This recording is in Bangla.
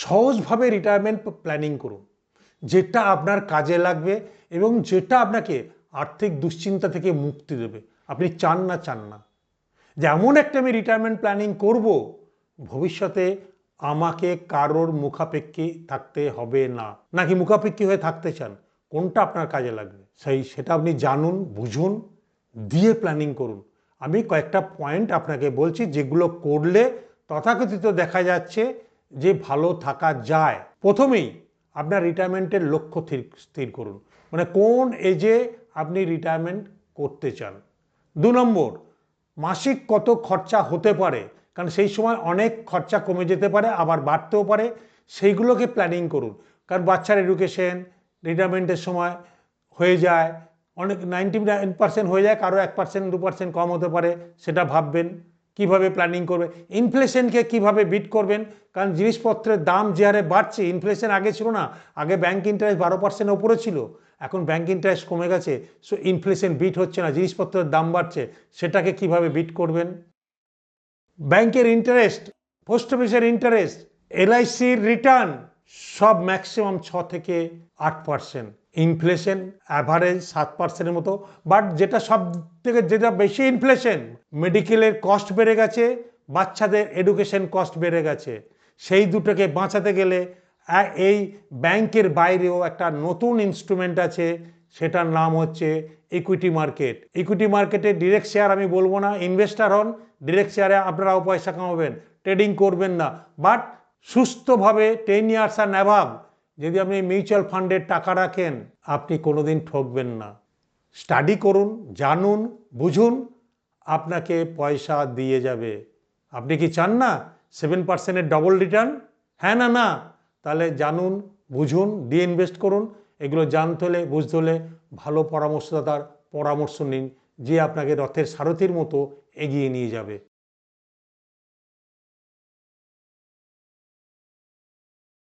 সহজভাবে রিটায়ারমেন্ট প্ল্যানিং করুন। যেটা আপনার কাজে লাগবে এবং যেটা আপনাকে আর্থিক দুশ্চিন্তা থেকে মুক্তি দেবে। আপনি চান না চান না। যে এমন একটা আমি রিটায়ারমেন্ট প্ল্যানিং করব, ভবিষ্যতে আমাকে কারোর মুখাপেক্ষী থাকতে হবে না। নাকি মুখাপেক্ষী হয়ে থাকতে চান? কোনটা আপনার কাজে লাগবে? সেই, সেটা আপনি জানুন, বুঝুন, দিয়ে প্ল্যানিং করুন। আমি কয়েকটা পয়েন্ট আপনাকে বলছি যেগুলো করলে তথাকথিত দেখা যাচ্ছে যে ভালো থাকা যায়, প্রথমেই আপনার রিটায়ারমেন্টের লক্ষ্য স্থির- করুন। মানে কোন এজে আপনি রিটায়ারমেন্ট করতে চান? দু নম্বর, মাসিক কত খরচা হতে পারে? কারণ সেই সময় অনেক খরচা কমে যেতে পারে, আবার বাড়তেও পারে। সেইগুলোকে প্ল্যানিং করুন। কারণ বাচ্চার এডুকেশন রিটায়ারমেন্টের সময় হয়ে যায়। অনেক নাইনটি নাইন পার্সেন্ট হয়ে যায়, কারও এক পার্সেন্ট দু পার্সেন্ট কম হতে পারে, সেটা ভাববেন। কীভাবে প্ল্যানিং করবে? ইনফ্লেশনকে কীভাবে বিট করবেন? কারণ জিনিসপত্রের দাম যে হারে বাড়ছে ইনফ্লেশন আগে ছিল না। আগে ব্যাংক ইন্টারেস্ট বারো পার্সেন্ট ওপরে ছিল। এখন ব্যাংক ইন্টারেস্ট কমে গেছে সো ইনফ্লেশন বিট হচ্ছে না, জিনিসপত্রের দাম বাড়ছে। সেটাকে কীভাবে বিট করবেন? ব্যাংকের ইন্টারেস্ট পোস্ট অফিসের ইন্টারেস্ট এলআইসির রিটার্ন সব ম্যাক্সিমাম ছ থেকে আট পার্সেন্ট ইনফ্লেশন অ্যাভারেজ সাত পার্সেন্টের মতো। বাট যেটা সব থেকে যেটা বেশি ইনফ্লেশন মেডিকেলের কস্ট বেড়ে গেছে, বাচ্চাদের এডুকেশন কস্ট বেড়ে গেছে। সেই দুটোকে বাঁচাতে গেলে এই ব্যাংকের বাইরেও একটা নতুন ইনস্ট্রুমেন্ট আছে, সেটার নাম হচ্ছে ইকুইটি মার্কেট ইকুইটি মার্কেটে ডিরেক্ট শেয়ার আমি বলব না ইনভেস্টার হন ডিরেক্ট শেয়ারে আপনারাও পয়সা কামাবেন ট্রেডিং করবেন না। বাট সুস্থভাবে টেন ইয়ার্স আর অ্যাভাব যদি আপনি মিউচুয়াল ফান্ডের টাকা রাখেন, আপনি কোনোদিন ঠকবেন না। স্টাডি করুন, জানুন, বুঝুন, আপনাকে পয়সা দিয়ে যাবে। আপনি কি চান না সেভেন পার্সেন্টের ডবল রিটার্ন হ্যাঁ না না। তাহলে জানুন, বুঝুন দিয়ে ইনভেস্ট করুন। এগুলো জানতে হলে, বুঝতে হলে ভালো পরামর্শদাতার পরামর্শ নিন, যে আপনাকে রথের সারথির মতো এগিয়ে নিয়ে যাবে।